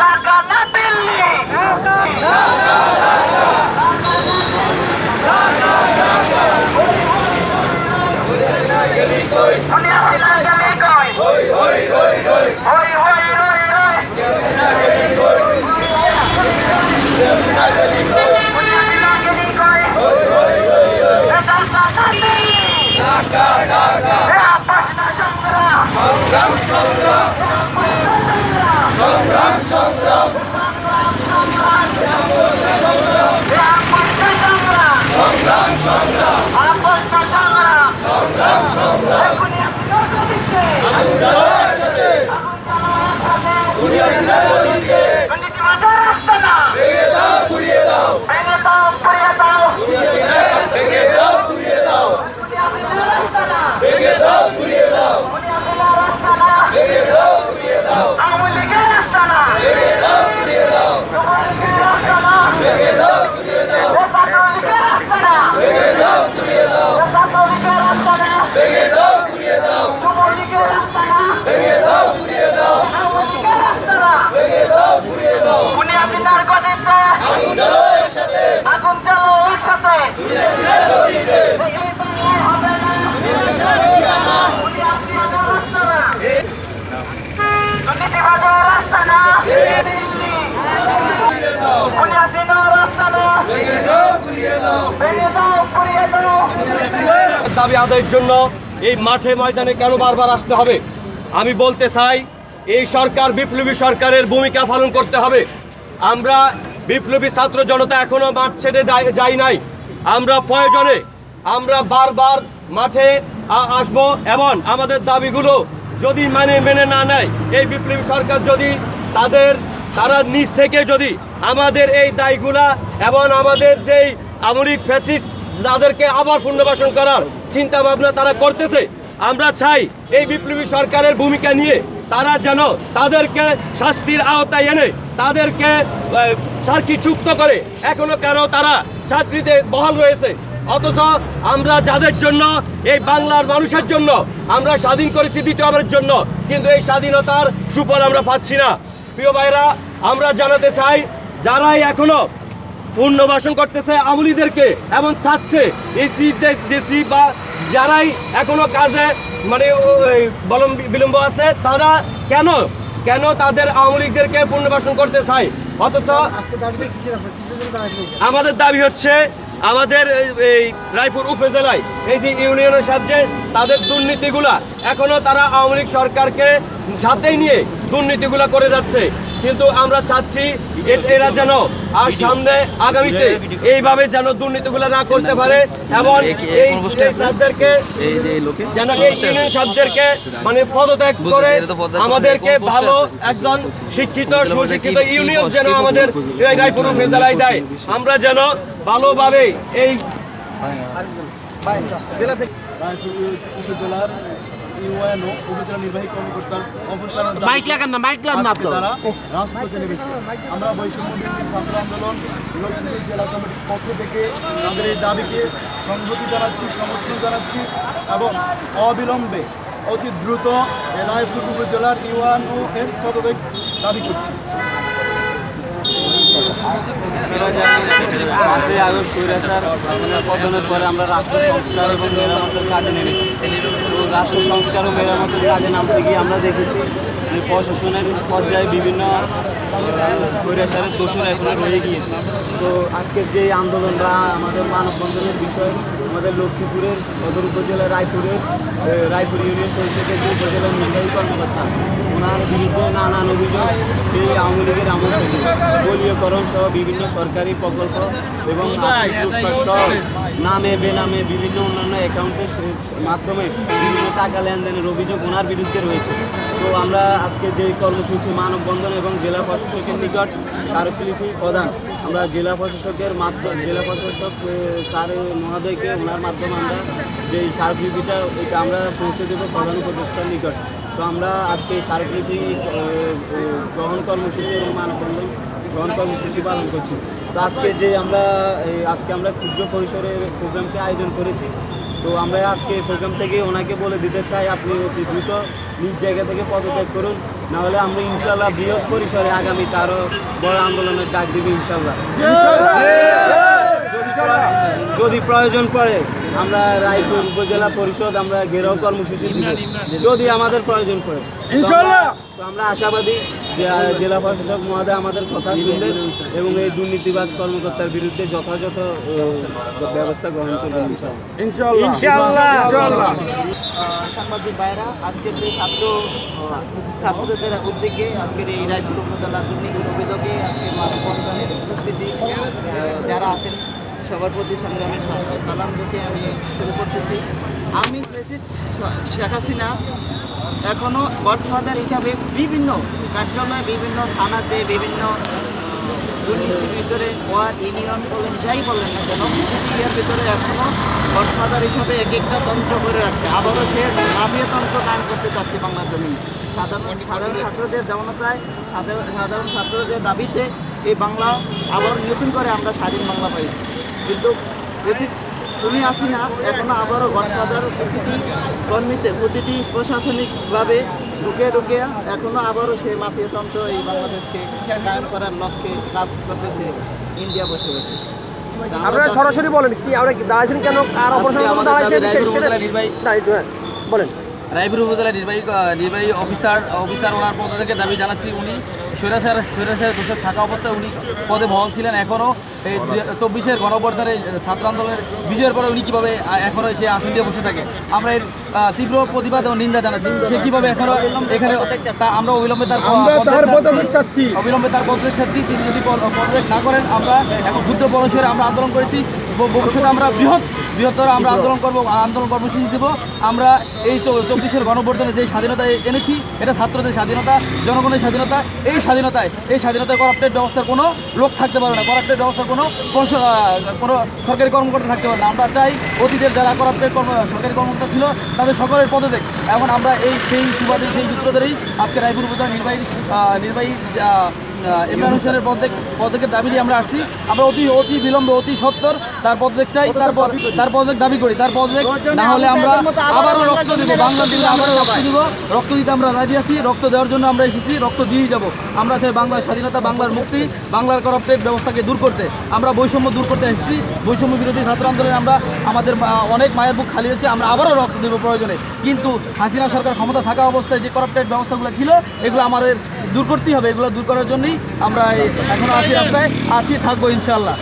ঢাকা না দিল্লি দুনিয়া ছিলা গেলি কই হই হই রই রই দুনিয়া ছিলা গেলি কই এই ঢাকা না দিল্লি এই আপস না সংগ্রাম সংগ্রাম সংগ্রাম। সংগ্রাম সংগ্রাম সংগ্রাম সংগ্রাম সংগ্রাম এই দুনিয়া ছিলা গেলি দুর্নীতিবাজের রাস্তা না ভেঙে দাও পুড়িয়ে দাও দুনিয়া ছিলা রাস্তা না দুনিয়া ছিলা রাস্তা না আওয়ামী লীগের রাস্তা না যুবলীগের রাস্তা না ও ছাত্রলীগের রাস্তা না ও ছাত্রলীগের রাস্তা না যুবলীগের রাস্তা না আওয়ামী লীগের রাস্তা না দুনিয়া ছিলার গদিতে আগুন জ্বালো একসাথে এই বাংলায় হবে না দুনিয়া ছিলার রাস্তা না দুর্নীতিবাজের রাস্তা না দিল্লি দুনিয়া ছিলার রাস্তা না ভেঙে দাবি আদায়ের জন্য এই মাঠে ময়দানে কেন বারবার আসতে হবে? আমি বলতে চাই, এই সরকার, বিপ্লবী সরকারের ভূমিকা পালন করতে হবে। আমরা বিপ্লবী ছাত্র জনতা এখনও মাঠ ছেড়ে যাই- নাই। আমরা প্রয়োজনে আমরা বারবার মাঠে আসব এবং আমাদের দাবিগুলো যদি মানে মেনে না নেয়, এই বিপ্লবী সরকার যদি তাদের, তারা নিজ থেকে যদি আমাদের এই দায়গুলা এবং আমাদের যেই আমরিক ফ্যাটিস তাদেরকে আবার পুনর্বাসন করার চিন্তা ভাবনা তারা করতেছে আমরা চাই এই বিপ্লবী সরকারের ভূমিকা নিয়ে তারা যেন তাদেরকে শাস্তির আওতায় এনে তাদেরকে সার্কি চুক্ত করে। এখনও কেন তারা ছাত্রীদের বহাল রয়েছে? অথচ আমরা যাদের জন্য, এই বাংলার মানুষের জন্য আমরা স্বাধীন করেছি দ্বিতীয়বারের জন্য, কিন্তু এই স্বাধীনতার সুফল আমরা পাচ্ছি না। প্রিয় ভাইরা আমরা জানাতে চাই, যারাই এখনও পুনর্বাসন করতেছে আমলিদেরকে এবং চাচ্ছে এসি ডিসি বা যারাই এখনও কাজে মানে বিলম্ব আছে তারা কেন কেন তাদের আওয়ামী লীগদেরকে পুনর্বাসন করতে চায়? অথচ আমাদের দাবি হচ্ছে আমাদের এই- এই রায়পুর উপজেলায় এই যে ইউনিয়নের সাহায্যে তাদের দুর্নীতিগুলা এখনও তারা আওয়ামী লীগ সরকারকে সাথেই নিয়ে দুর্নীতিগুলা করে যাচ্ছে। কিন্তু আমরা চাচ্ছি এরা যেন আর সামনে আগামীতে এইভাবে যেন দুর্নীতিগুলা না করতে পারে এবং এই সাহেবদেরকে যেন এই ইউনিয়ন সাহেবদেরকে মানে পদত্যাগ করে আমাদেরকে ভালো একজন শিক্ষিত সুশিক্ষিত ইউনিয়ন যেন আমাদের এই রায়পুর উপজেলায় দেয়। আমরা যেন ভালোভাবে এই ইউএনও উপজেলা নির্বাহী কর্মকর্তার মাইক লাগান না মাইক লাগান না তারা রাজপথে নেমেছে। আমরা বৈষম্য বিরোধী ছাত্র আন্দোলন লক্ষ্মীপুর জেলা কমিটির পক্ষ থেকে আমাদের এই দাবিকে সংহতি জানাচ্ছি সমর্থন জানাচ্ছি এবং অবিলম্বে অতি দ্রুত রায়পুর উপজেলার ইউএনও এর পদত্যাগ দাবি করছি। আপনারা জানেন পাঁচই আগস্ট স্বৈরাচার হাসিনার পতনের পরে আমরা রাষ্ট্র সংস্কার এবং মেরামতের কাজে নেমেছি। তো রাষ্ট্র সংস্কার ও মেরামতের কাজে নামতে গিয়ে আমরা দেখেছি যে প্রশাসনের পর্যায়ে বিভিন্ন স্বৈরাচারের দোষণ এখনও রয়ে গিয়েছে। তো আজকের যে আন্দোলনটা, আমাদের মানববন্ধনের বিষয় আমাদের লক্ষ্মীপুরের সদর উপজেলা রায়পুরের রায়পুর ইউনিয়ন পরিষদের যে উপজেলা নির্বাহী কর্মকর্তা, ওনার বিরুদ্ধে নানান অভিযোগ সেই আওয়ামী লীগের আমল থেকে। দলীয়করণ সহ বিভিন্ন সরকারি প্রকল্প এবং সহ নামে, বেনামে বিভিন্ন অন্যান্য অ্যাকাউন্টের মাধ্যমে বিভিন্ন টাকা লেনদেনের অভিযোগ ওনার বিরুদ্ধে রয়েছে। তো আমরা আজকে যে কর্মসূচি মানববন্ধন এবং জেলা প্রশাসকের নিকট স্মারকলিপি প্রদান, আমরা জেলা প্রশাসকের মাধ্যমে জেলা প্রশাসক স্যার মহোদয়কে ওনার মাধ্যমে আমরা যে স্মারকলিপিটা এটা আমরা পৌঁছে দেবো প্রধান উপদেষ্টার নিকট। তো আমরা আজকে স্মারকলিপি গ্রহণ কর্মসূচি এবং মানববন্ধন গ্রহণ কর্মসূচি পালন করছি। তো আজকে যে আমরা এই আজকে আমরা ক্ষুদ্র পরিসরে প্রোগ্রামটি আয়োজন করেছি তো আমরা আজকে এই প্রোগ্রাম থেকে ওনাকে বলে দিতে চাই আপনি অতি দ্রুত নিজ জায়গা থেকে পদত্যাগ করুন নাহলে আমরা ইনশাল্লাহ বৃহৎ পরিসরে আগামী আরও বড় আন্দোলনের ডাক দেবে ইনশাল্লাহ যদি প্রয়োজন পড়ে আমরা রায়পুর উপজেলা পরিষদ আমরা ঘেরাও কর্মসূচি দিব। যদি আমাদের প্রয়োজন পড়ে ইনশাল্লাহ তো আমরা আশাবাদী জেলা প্রশাসক মহোদয় আমাদের কথা শুনবেন এবং এই দুর্নীতিবাজ কর্মকর্তার বিরুদ্ধে যথাযথ ব্যবস্থা গ্রহণ করবেন। সাংবাদিক ভাইরা আজকের যে ছাত্র ছাত্রদের উদ্যোগে আজকের এই রায়পুর উপজেলা দুর্নীতির অভিযোগে আজকে মানববন্ধনের উপস্থিতি যারা আছেন সবার প্রতি সংগ্রামে সালাম রেখে আমি শুরু করতেছি। আমি ফেসিস্ট শেখ হাসিনা। এখনও গডফাদার হিসাবে বিভিন্ন কার্যালয়ে, বিভিন্ন থানাতে, বিভিন্ন দুর্নীতির ভিতরে, ওয়ার্ড, ইউনিয়ন বলেন, যাই বলেন না কেন এর ভিতরে এখনও গডফাদার হিসাবে এক একটা তন্ত্র করে আছে। আবারও সে মাফিয়া তন্ত্র কায়ন করতে চাচ্ছে বাংলার জমিন। সাধারণ সাধারণ ছাত্রদের জনতায়, সাধারণ সাধারণ ছাত্রদের দাবিতে এই বাংলা আবার নতুন করে আমরা স্বাধীন বাংলা পাইছি। কিন্তু বেশি তুমি আসি না এখনও আবারও গডফাদার প্রতিটি কর্মীতে প্রতিটি প্রশাসনিকভাবে ঢুকে ঢুকে এখনও আবারও সে মাফিয়াতন্ত্র এই বাংলাদেশকে কায়েম করার লক্ষ্যে কাজ করতেছে ইন্ডিয়া বসে বসে। আপনারা সরাসরি বলেন কি আমরা দাঁড়াইছেন কেন? আর অপারেশন দাঁড়াইছেন বলেন। রায়পুর উপজেলা নির্বাহী নির্বাহী অফিসার অফিসার ওনার পদ থেকে দাবি জানাচ্ছি উনি। স্বৈরাচার স্বৈরাচারের দোষে থাকা অবস্থায় উনি পদে বহাল ছিলেন এখনও। এই চব্বিশের গণবর্ধনের ছাত্র আন্দোলনের বিজয়ের পরে উনি কীভাবে এখনও সে আসন দিয়ে বসে থাকে। আমরা এর তীব্র প্রতিবাদ এবং নিন্দা জানাচ্ছি। সে কীভাবে এখনও এখানে তা আমরা অবিলম্বে তার অবিলম্বে তার পদত্যাগ চাচ্ছি। তিনি যদি পদ- পদত্যাগ না করেন আমরা এখন ক্ষুদ্র পরিসরে আমরা আন্দোলন করেছি। ভবিষ্যতে আমরা বৃহৎ, বৃহত্তর আমরা আন্দোলন করব আন্দোলন কর্মসূচি দেব। আমরা এই চব্বিশের গণবর্ধনে যে স্বাধীনতা এনেছি, এটা ছাত্রদের স্বাধীনতা, জনগণের স্বাধীনতা, এই স্বাধীনতায় এই স্বাধীনতায় করাপ্টেড ব্যবস্থার কোনো লোক থাকতে পারে না। করাপ্টেড ব্যবস্থার কোনো কোনো- সরকারি কর্মকর্তা থাকতে পারে না। আমরা চাই অতীতের যারা করাপ্টেড কর্ম সরকারি কর্মকর্তা ছিল, তাদের সকলের পদত্যাগ। এখন আমরা এই সেই সুবাদে, সেই সূত্র ধরেই আজকে রায়পুর উপজেলা নির্বাহী নির্বাহী ইমরান হোসেনের পদত্যাগ পদত্যাগের দাবি নিয়ে আমরা আসছি। আমরা অতি অতি বিলম্ব, অতি সত্তর তার পদত্যাগ চাই, তারপর, তার পদত্যাগ দাবি করি। তার পদক্ষেপ না হলে আমরা আবারও রক্ত দেবো। বাংলার দিকে আবারও রক্ত দিব। রক্ত দিতে আমরা রাজি আছি। রক্ত দেওয়ার জন্য আমরা এসেছি। রক্ত দিয়েই যাব। আমরা চাই বাংলার স্বাধীনতা, বাংলার মুক্তি, বাংলার করাপ্টেড ব্যবস্থাকে দূর করতে। আমরা বৈষম্য দূর করতে এসেছি। বৈষম্য বিরোধী ছাত্র আন্দোলনে আমরা আমাদের অনেক মায়ের বুক খালি হয়েছে। আমরা আবারও রক্ত দেবো প্রয়োজনে। কিন্তু হাসিনা সরকার ক্ষমতা থাকা অবস্থায় যে করাপ্টেড ব্যবস্থাগুলো ছিল, এগুলো আমাদের দূর করতেই হবে। এগুলো দূর করার জন্যই আমরা এখনও আছি রাস্তায় আছি থাকব ইনশাল্লাহ